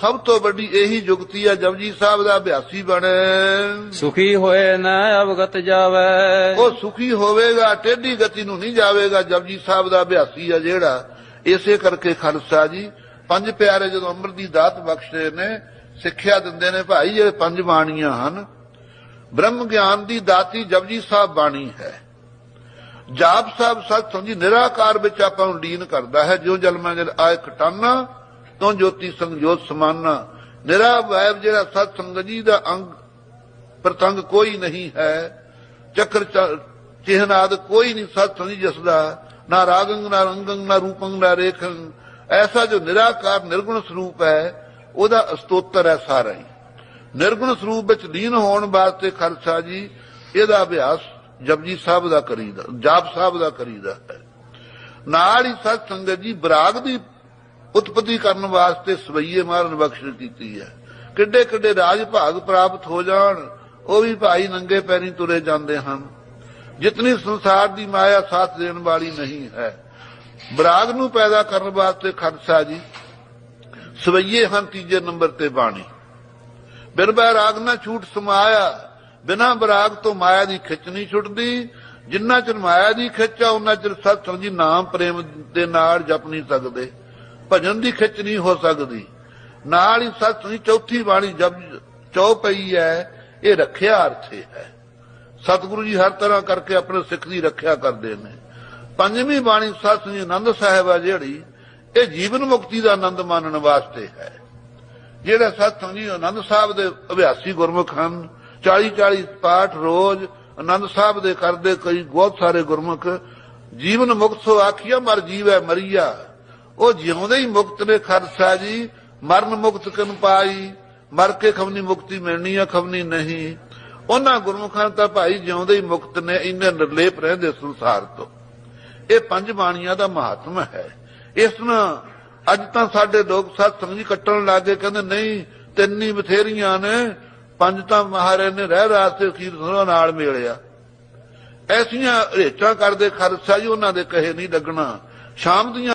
ਸਭ ਤੋਂ ਵੱਡੀ ਇਹੀ ਜੁਗਤੀ ਆ ਜਪਜੀ ਸਾਹਿਬ ਦਾ ਅਭਿਆਸੀ ਬਣੇ। ਸੁਖੀ ਹੋਏ ਨਾ ਅਵਗਤ ਜਾਵੇ। ਉਹ ਸੁਖੀ ਹੋਵੇਗਾ ਟੇਢੀ ਗਤੀ ਨੂੰ ਨਹੀਂ ਜਾਵੇਗਾ ਜਪਜੀ ਸਾਹਿਬ ਦਾ ਅਭਿਆਸੀ ਆ ਜਿਹੜਾ। ਇਸੇ ਕਰਕੇ ਖਾਲਸਾ ਜੀ ਪੰਜ ਪਿਆਰੇ ਜਦੋਂ ਅੰਮ੍ਰਿਤ ਦੀ ਦਾਤ ਬਖਸ਼ਦੇ ਨੇ ਸਿੱਖਿਆ ਦਿੰਦੇ ਨੇ ਭਾਈ ਇਹ ਪੰਜ ਬਾਣੀਆਂ ਹਨ। ਬ੍ਰਹਮ ਗਿਆਨ ਦੀ ਦਾਤੀ ਜਪਜੀ ਸਾਹਿਬ ਬਾਣੀ ਹੈ। ਜਾਪ ਸਾਹਿਬ ਸਤ ਸੰਜੀ ਨਿਰਾਕਾਰ ਵਿੱਚ ਆਪਾਂ ਨੂੰ ਲੀਨ ਕਰਦਾ ਹੈ ਜਿਉ ਜਲਮਾਂ ਜਲ ਆਏ ਖਟਾਨਾ ਤੋਂ ਜੋਤੀ ਸੰਜੋਤ ਸਮਾਨਾ। ਨਿਰਾ ਵੈਬ ਜਿਹੜਾ ਸਤ ਸੰਗਤ ਜੀ ਦਾ ਅੰਗ, ਪ੍ਰਤੰਗ ਕੋਈ ਨਹੀਂ ਹੈ। ਚੱਕਰ ਚ- ਚਿਹਨ ਆਦ ਕੋਈ ਨਹੀਂ ਸਤ ਸੰਜੀ ਜਿਸ ਦਾ ਨਾ ਰਾਗੰਗ, ਨਾ ਰੰਗੰਗ, ਨਾ ਰੂਪੰਗ, ਨਾ ਰੇਖੰ ਐਸਾ ਜੋ ਨਿਰਾਕਾਰ, ਨਿਰਗੁਣ ਸਰੂਪ ਹੈ, ਉਹਦਾ ਅਸਤੋਤਰ ਹੈ ਸਾਰਾ ਹੀ। ਨਿਰਗੁਣ ਸਰੂਪ ਵਿੱਚ ਲੀਨ ਹੋਣ ਵਾਸਤੇ ਖਾਲਸਾ ਜੀ, ਇਹਦਾ ਅਭਿਆਸ ਜਪਜੀ ਸਾਹਿਬ ਦਾ ਕਰੀਦਾ, ਜਾਪ ਸਾਹਿਬ ਦਾ ਕਰੀਦਾ ਹੈ। ਨਾਲ ਹੀ ਸਤ ਸੰਗਤ ਜੀ, ਬਰਾਗ ਦੀ ਉਤਪਤੀ ਕਰਨ ਵਾਸਤੇ ਸਵਈਏ ਮਾਰਨ ਬਖਸ਼ਿਸ਼ ਕੀਤੀ ਹੈ। ਕਿੱਡੇ ਕਿੱਡੇ ਰਾਜ ਭਾਗ ਪ੍ਰਾਪਤ ਹੋ ਜਾਣ, ਉਹ ਵੀ ਭਾਈ ਨੰਗੇ ਪੈਰੀ ਤੁਰੇ ਜਾਂਦੇ ਹਨ। ਜਿਤਨੀ ਸੰਸਾਰ ਦੀ ਮਾਇਆ ਸਾਥ ਦੇਣ ਵਾਲੀ ਨਹੀਂ ਹੈ। ਬਰਾਗ ਨੂੰ ਪੈਦਾ ਕਰਨ ਵਾਸਤੇ ਖਰਸਾ ਜੀ, ਸਵਈਏ ਹਨ ਤੀਜੇ ਨੰਬਰ ਤੇ ਬਾਣੀ। ਬਿਨ ਬੈਰਾਗ ਨਾ ਛੂਟ ਸਮਾਇਆ, ਬਿਨਾ ਬਰਾਗ ਤੋਂ ਮਾਇਆ ਦੀ ਖਿੱਚ ਨਹੀਂ ਛੁੱਟਦੀ। ਜਿੰਨਾ ਚਿਰ ਮਾਇਆ ਦੀ ਖਿੱਚ ਆ, ਉਹਨਾਂ ਚਿਰ ਸਤਸੰਗ ਜੀ ਨਾਮ ਪ੍ਰੇਮ ਦੇ ਨਾਲ ਜਪ ਨਹੀਂ ਸਕਦੇ। ਭਜਨ ਦੀ ਖਿੱਚ ਨਹੀਂ ਹੋ ਸਕਦੀ। ਨਾਲ ਹੀ ਸਤਸੰਗ ਜੀ ਚੌਥੀ ਬਾਣੀ ਜਬ ਜਪ ਚੌਪਈ ਹੈ, ਇਹ ਰੱਖਿਆ ਅਰਥੇ ਹੈ। ਸਤਿਗੁਰੂ ਜੀ ਹਰ ਤਰ੍ਹਾਂ ਕਰਕੇ ਆਪਣੇ ਸਿੱਖ ਦੀ ਰੱਖਿਆ ਕਰਦੇ ਨੇ। ਪੰਜਵੀਂ ਬਾਣੀ ਸਤਿ ਸ੍ਰੀ ਆਨੰਦ ਸਾਹਿਬ ਆ ਜਿਹੜੀ, ਇਹ ਜੀਵਨ ਮੁਕਤੀ ਦਾ ਆਨੰਦ ਮਾਣਨ ਵਾਸਤੇ ਹੈ। ਜਿਹੜਾ ਸਤਿਸੰਗ ਜੀ ਆਨੰਦ ਸਾਹਿਬ ਦੇ ਅਭਿਆਸੀ ਗੁਰਮੁਖ ਹਨ 40 40 ਪਾਠ ਰੋਜ਼ ਆਨੰਦ ਸਾਹਿਬ ਦੇ ਕਰਦੇ ਕਈ ਬਹੁਤ ਸਾਰੇ ਗੁਰਮੁਖ, ਜੀਵਨ ਮੁਕਤ ਸੋ ਆਖੀਆ ਮਰ ਜੀਵੈ ਮਰੀਆ। ਉਹ ਜਿਉਂਦੇ ਹੀ ਮੁਕਤ ਨੇ ਖਰਸਾ ਜੀ, ਮਰਨ ਮੁਕਤ ਕਿਨ ਪਾਈ, ਮਰ ਕੇ ਖਵਨੀ ਮੁਕਤੀ ਮਿਲਣੀ ਆ, ਖਵਨੀ ਨਹੀਂ। ਉਹਨਾਂ ਗੁਰਮੁਖਾਂ ਤਾਂ ਭਾਈ ਜਿਉਂਦੇ ਹੀ ਮੁਕਤ ਨੇ, ਇੰਨੇ ਨਿਰਲੇਪ ਰਹਿੰਦੇ ਸੰਸਾਰ ਤੋਂ। ਇਹ ਪੰਜ ਬਾਣੀਆਂ ਦਾ ਮਹੱਤਵ ਹੈ। ਇਸ ਨਾਲ ਅੱਜ ਤਾਂ ਸਾਡੇ ਲੋਕ ਸਤ ਸੰਗ ਜੀ ਕੱਟਣ ਲੱਗੇ, ਕਹਿੰਦੇ ਨਹੀਂ, ਤਿੰਨੀ ਬਥੇਰੀਆਂ ਨੇ, ਪੰਜ ਤਾਂ ਮਹਾਰਾਜ ਨੇ ਰਹਿ ਰਾਸਤੇ ਅਖੀਰ ਸੁਣੋ ਨਾਲ ਮਿਲਿਆ। ਐਸੀਆਂ ਰੇਚਾਂ ਕਰਦੇ ਖਰਸਾ ਜੀ ਉਹਨਾਂ ਦੇ ਕਹੇ ਨਹੀਂ ਲੱਗਣਾ। ਸ਼ਾਮ ਦੀਆਂ